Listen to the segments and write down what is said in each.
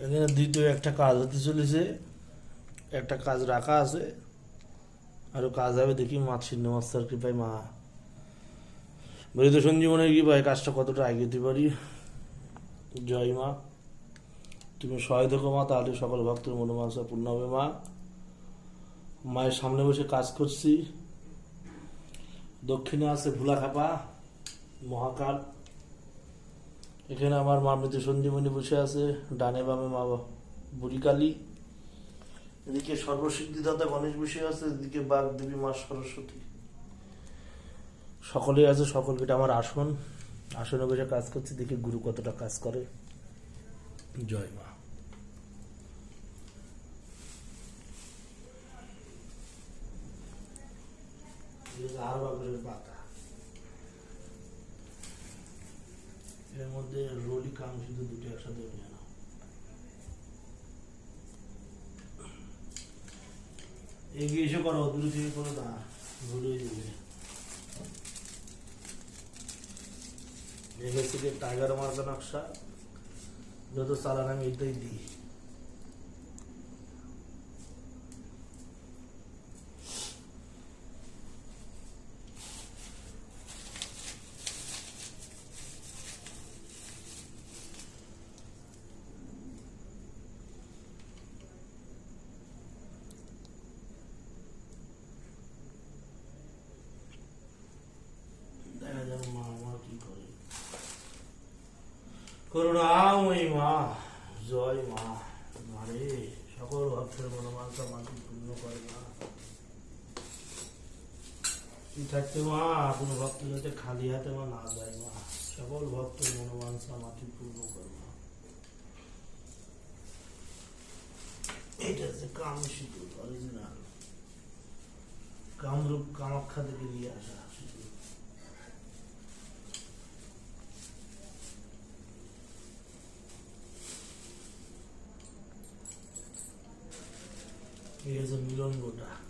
এখানে দ্বিতীয় একটা কাজ হতে চলেছে। একটা কাজ রাখা আছে। আরও কাজ হবে দেখি মা ছিন্ন মাস্টার কৃপায় মা। মৃত সঞ্জীবনের কৃপায় কাজটা কতটা এগোতে পারি? জয় মা। তুমি সহায় দেখো মা, তাহলে সকল ভক্তের মনোমানসা পূর্ণ হবে মা। মায়ের সামনে বসে কাজ করছি। দক্ষিণে আছে ভুলা খাপা মহাকাল। এখানে আমার মা মৃত সঞ্জীবনী বসে আছে, ডানে বামে মা বুড়িকালী এদিকে সর্বসিদ্ধিদাতা গণেশ বসে আছে, এদিকে বাঘ দেবী মা সরস্বতী। সকলেই আছে সকলকে এটা আমার আসন। আসনে বসে কাজ করছে, দেখি গুরু কতটা কাজ করে। জয় মা। আর বাবুরের পাতা এর মধ্যে রোলি কাম শুধু দুটো একসাথে হয়ে না এগিয়ে এসে করো, দূরে থেকে করো না ভুলে যাবে এগিয়ে থেকে টাইগার মার্কা নকশা, যত চালান আমি এটাই দিই দেখা যাক মা আমার কি করে জয় মা মারে সকল ভক্তের পূর্ণ করে মা। থাকতে মা, কোনো ভক্ত যাতে খালি হাতে মা, না যায় মা। সকল ভক্তের মনোমানসা মাটি পূর্ণ করে মা। এটা হচ্ছে কাম সিঁদুর অরিজিনাল কামরূপ কামাখ্যা থেকে নিয়ে আসা। সিঁদুর এই হচ্ছে মিলন গোটা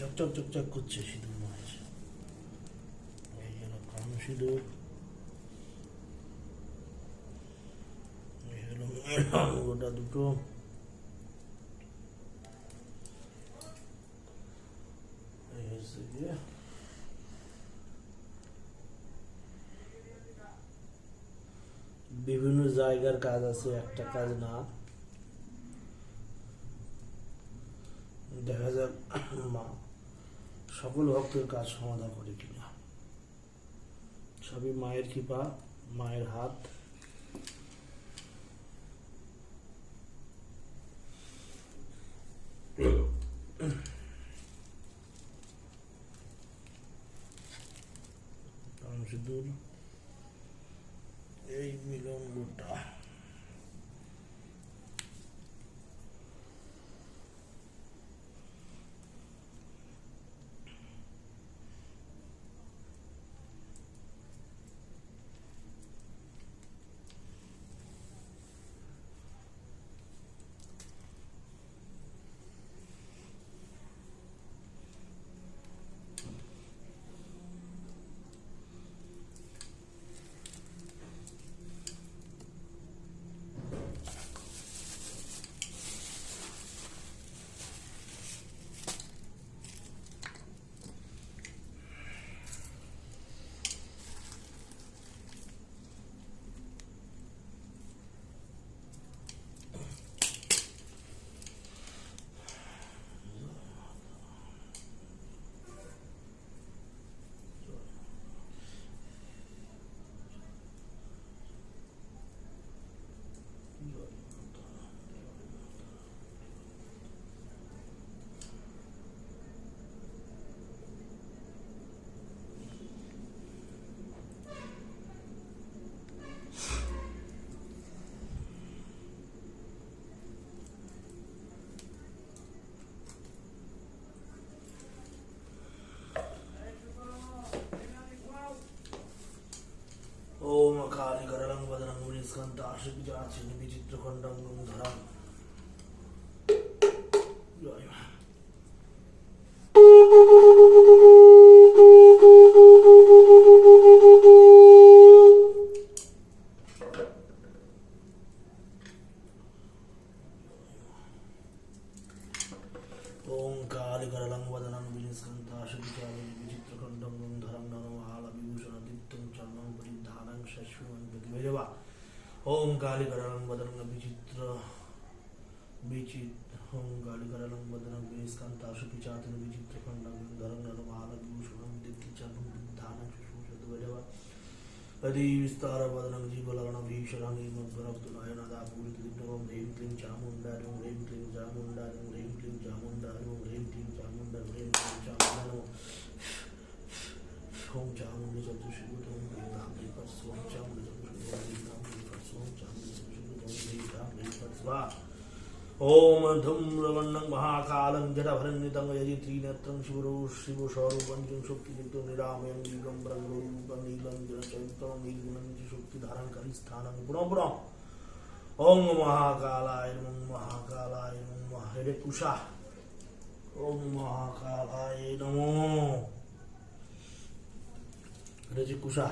চকচক চকচক করছে সিঁদুর মাছ এই হলো কাম সিঁদুর গোটা দুটো বিভিন্ন জায়গার কাজ আছে, একটা কাজ না। দেখা যাক, মা সকল ভক্তের কাজ সমাধান করে কিনা। সবই মায়ের কৃপা মায়ের হাত। স্কন্ত আশিক আছে বিচিত্র খণ্ডাঙ্গম ধরাম ఓం గాలికరళం వదనం గిరీస్కాం దాశుపిచాతను విచిత్రఖండం గంధరం నరమాలభూషణం దిత్తిచరణం దాన చూషోషద్వజవ హరి విస్తార వదనం జీవలగణ భీషణం భరబ్దునాయనదా పూరి క్లీం ఓం హ్రీం క్లీం చాముండారి ఓం హ్రీం క్లీం చాముండారి ఓం హ్రీం క్లీం చాముండారి ఓం హ్రీం క్లీం చాముండారి హ్రీం క్లీం చాముండారి ఓం చాముండి చతుషుడు ఓం హ్రీం రీపర్ స్వాం చాముండి చతుషుడు ఓం హ్రీం రీపర్ స్వాం చాముండి చతుషుడు ఓం హ్రీం రీపర్ స్వాహ ॐ धूम्रवर्णं महाकालं जडभरन्वितं यजि त्रिनेत्रं शिवरो शिवस्वरूपं च शक्तियुक्तं निरामयं दिगम्बरं रूपं नीलं जलचरितं निर्गुणं च शक्तिधारणकरी स्थानं पुनः पुनः ॐ महाकालाय नमः महाकालाय नमः हरे कुशा ॐ महाकालाय नमो हरे कुशा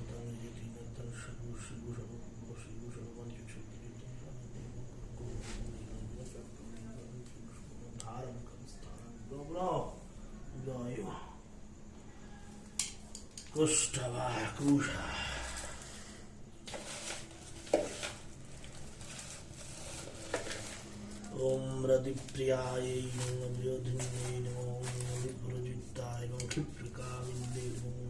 Gustava Krusha. ওম রদিপ্রিয়ায় নমো বিরোধিন্যে নমো বিপরজিতায় নমো ক্ষিপ্রিকা বিন্দে নমো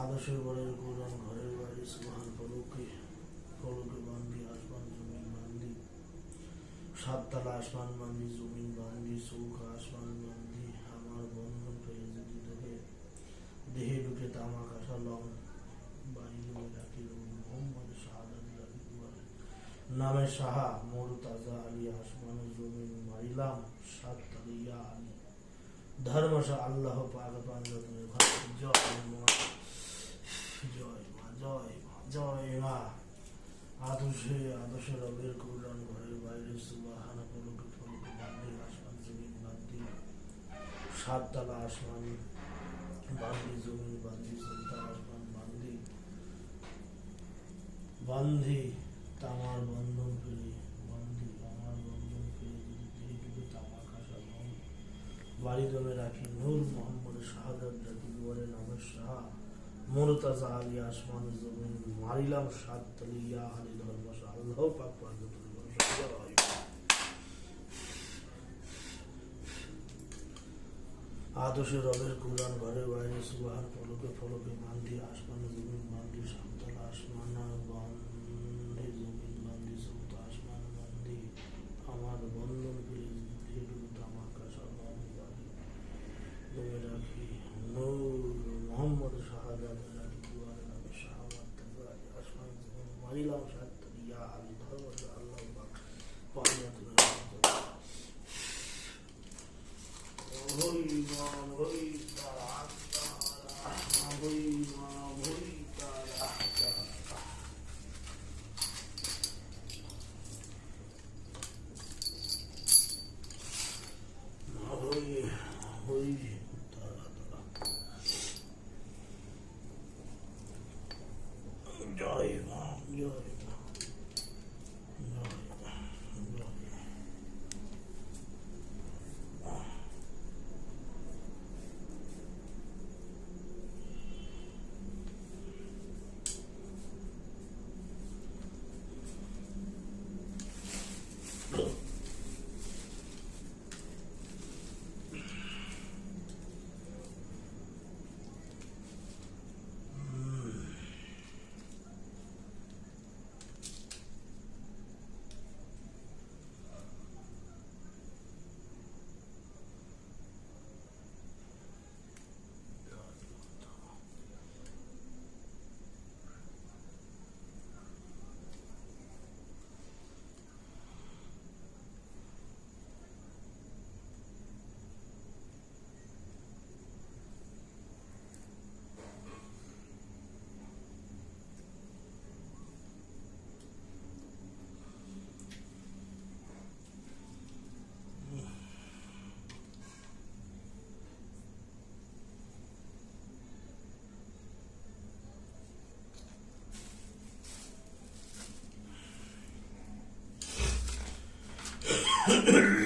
আদর্শের ঘরের বাড়ি সুহান আসমান জমিন বান্ধি সাততলা আসমান বান্ধি জমিন বান্ধি চৌক আসমান বান্ধি আমার বন্ধন পেয়ে যদি দেহে ঢুকে তামাক আসা লং বাইরে রাখি মোহাম্মদ শাহাদাত রাখি দুয়ারে নামে সাহা, মোর তাজা আলী আসমান জমিন মারিলাম, সাত তালিয়া আলী। ধর্মশা আল্লাহ পাক পাঞ্জাতনে জয় মা জয় মা জয় মা জয় মা। আদর্শে রবের কল্যাণ ঘরের বাইরে সুবাহানা পলকে ফলকে বান্ধি আসমান জমিন বান্ধি সাততলা আসমান বান্ধি জমিন বান্ধি সন্তান আসমান বান্ধি বান্ধি তামার বন্ধন ফেলে বান্ধি আমার বন্ধন ফেলে যদি যেটুকু তামার কাটা নয় বাড়ি জমে রাখি নূর মোহাম্মদ শাহাদাত জাতি বলে নামের শাহ। মোরতাজা আলী আসমান জমিন মারিলাম সাত তলিয়া আলী ধর্মশা আল্লাহ পাক পার্বতী আদর্শে রবের কুলান ঘরে বাইরে সুবাহার ফলকে ফলকে বান্ধি আসমান জমিন বান্ধি সাততলা আসমান বান্ধি জমিন বান্ধি সৌত আসমান বান্ধি আমার বন্ধন Yeah.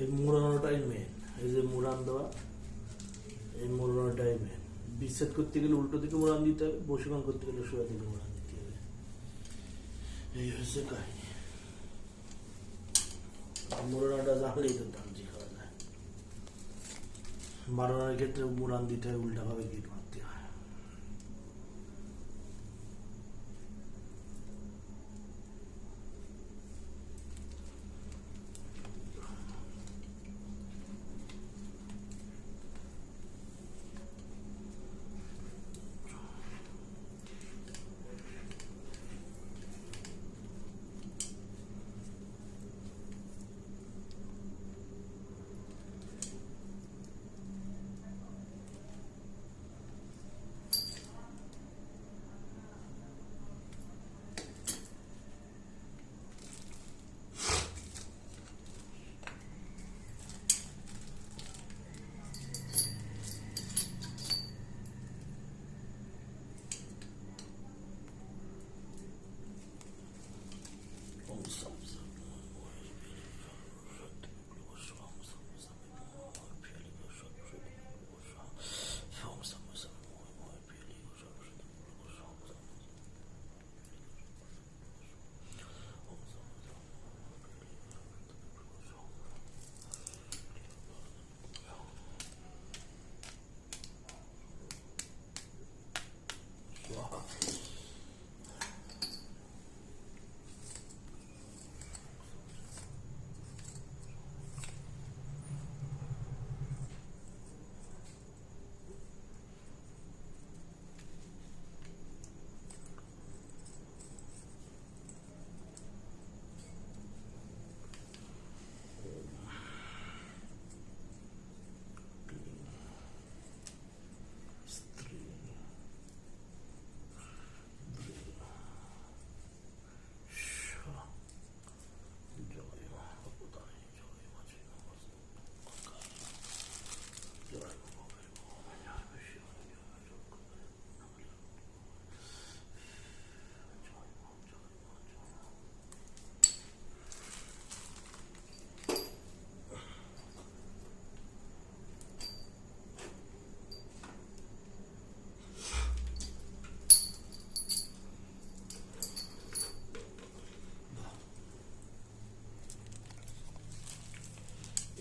এই মোড়ানোটাই মেন এই যে মোড়ান দেওয়া, এই মোড়ানোটাই মেন বিচ্ছেদ করতে গেলে উল্টো দিকে মোড়ান দিতে হবে বসীকরণ করতে গেলে সোজা দিকে মোড়ান দিতে হবে। এই হচ্ছে কাহিনী। মোড়ানোটা জানলেই তো দাম খাওয়া যায়। বানানোর ক্ষেত্রে মুরান দিতে হয়, উল্টাভাবে গিট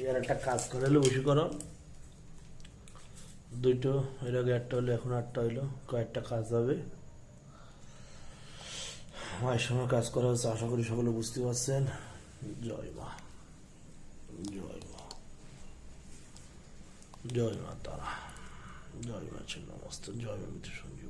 এর একটা কাজ করে হলে করো। দুইটো এর আগে একটা হলো এখন আটটা হইল, কয়েকটা কাজ হবে। মায়ের সময় কাজ করা হচ্ছে আশা করি সকলে বুঝতে পারছেন। জয় মা। জয় মা। জয় মা তারা। জয় মা ছিল নমস্তে জয় মা মৃত্যু সঞ্জীবনী